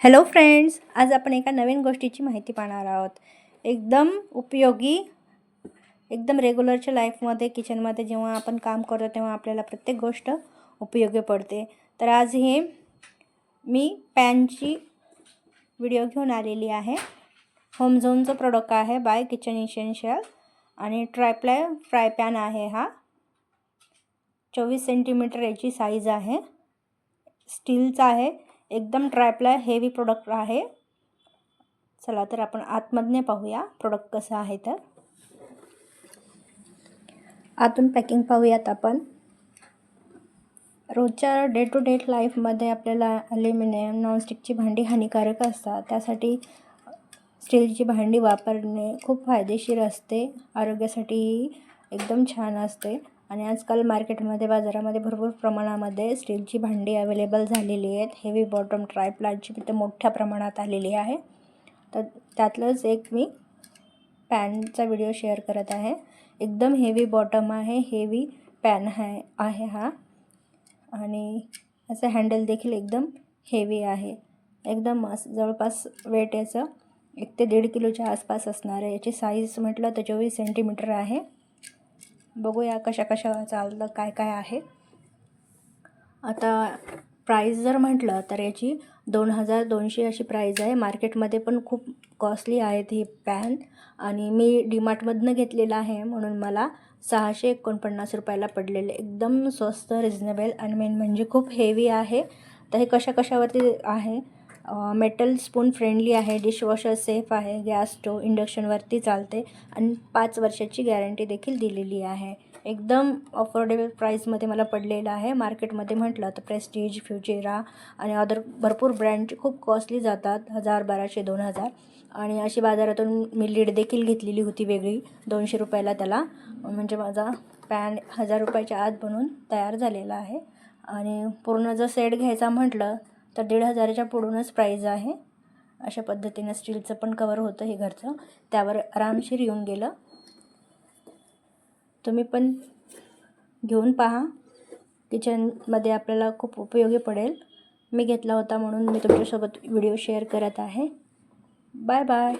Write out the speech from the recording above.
Hello friends आज आपण एका नवीन गोष्टीची माहिती पाहणार आहोत. एकदम उपयोगी एकदम रेग्युलरच्या लाईफमध्ये किचनमध्ये जेव्हा आपण काम करतो तेव्हा आपल्याला प्रत्येक गोष्ट उपयोगी पडते. तर आज हे मी पॅनची व्हिडिओ घेऊन आलेली आहे. होम झोनचं प्रोडक्ट आहे बाय किचन इसेन्शियल आणि ट्रायप्लाय फ्राय पॅन आहे हा. चोवीस सेंटीमीटर याची साईज आहे. स्टीलचा आहे. एकदम ट्रायपला हेवी प्रोडक्ट आहे. चला तर आपण आतमधने पाहूया प्रोडक्ट कसं आहे तर. आतून पॅकिंग पाहूयात आपण. रोजच्या डे टू डे लाईफमध्ये आपल्याला ॲल्युमिनियम नॉनस्टिकची भांडी हानिकारक असतात. त्यासाठी स्टीलची भांडी वापरणे खूप फायदेशीर असते. आरोग्यासाठीही एकदम छान असते. आणि आजकाल मार्केटमध्ये बाजारामध्ये भरपूर प्रमाणामध्ये स्टीलची भांडी अवेलेबल झालेली आहेत. हेवी बॉटम ट्राय प्लांटची तिथे मोठ्या प्रमाणात आलेली आहे. तर त्यातलंच एक मी पॅनचा व्हिडिओ शेअर करत आहे. एकदम हेवी बॉटम आहे हेवी पॅन आहे आहे हा. आणि असं हँडल देखील एकदम हेवी आहे. एकदम असं जवळपास वेट याचं एक ते दीड किलोच्या आसपास असणार आहे. याची साईज म्हटलं तर चोवीस सेंटीमीटर आहे. बघूया कशा कशा चाललं काय काय आहे. आता प्राईस जर म्हटलं तर याची दोन हजार दोनशे अशी प्राईज आहे. मार्केटमध्ये पण खूप कॉस्टली आहेत ही पॅन आणि मी डीमार्टमधनं घेतलेलं आहे म्हणून मला सहाशे एकोणपन्नास रुपयाला पडलेले एकदम स्वस्त रिजनेबल आणि मेन म्हणजे खूप हेवी आहे. तर हे कशा कशावरती आहे? मेटल स्पून फ्रेंडली आहे डिशवॉशर सेफ आहे गॅस स्टोव इंडक्शनवरती चालते आणि पाच वर्षाची गॅरंटी देखील दिलेली आहे. एकदम अफोर्डेबल प्राईसमध्ये मला पडलेलं आहे. मार्केटमध्ये म्हटलं तर प्रेस्टीज फ्युचेरा आणि अदर भरपूर ब्रँडचे खूप कॉस्टली जातात हजार बाराशे दोन हजार. आणि अशी बाजारातून मी लीड देखील घेतलेली होती वेगळी. दोनशे रुपयाला त्याला म्हणजे माझा पॅन हजार रुपयाच्या आत बनून तयार झालेला आहे. आणि पूर्ण जर सेट घ्यायचा म्हटलं तर दीड हजाराच्या पुढूनच प्राईज आहे. अशा पद्धतीनं स्टीलचं पण कवर होतं हे घरचं. त्यावर आरामशीर येऊन गेलं. तुम्ही पण घेऊन पहा. किचनमध्ये आपल्याला खूप उपयोगी पडेल. मी घेतला होता म्हणून मी तुमच्यासोबत व्हिडिओ शेअर करत आहे. Bye bye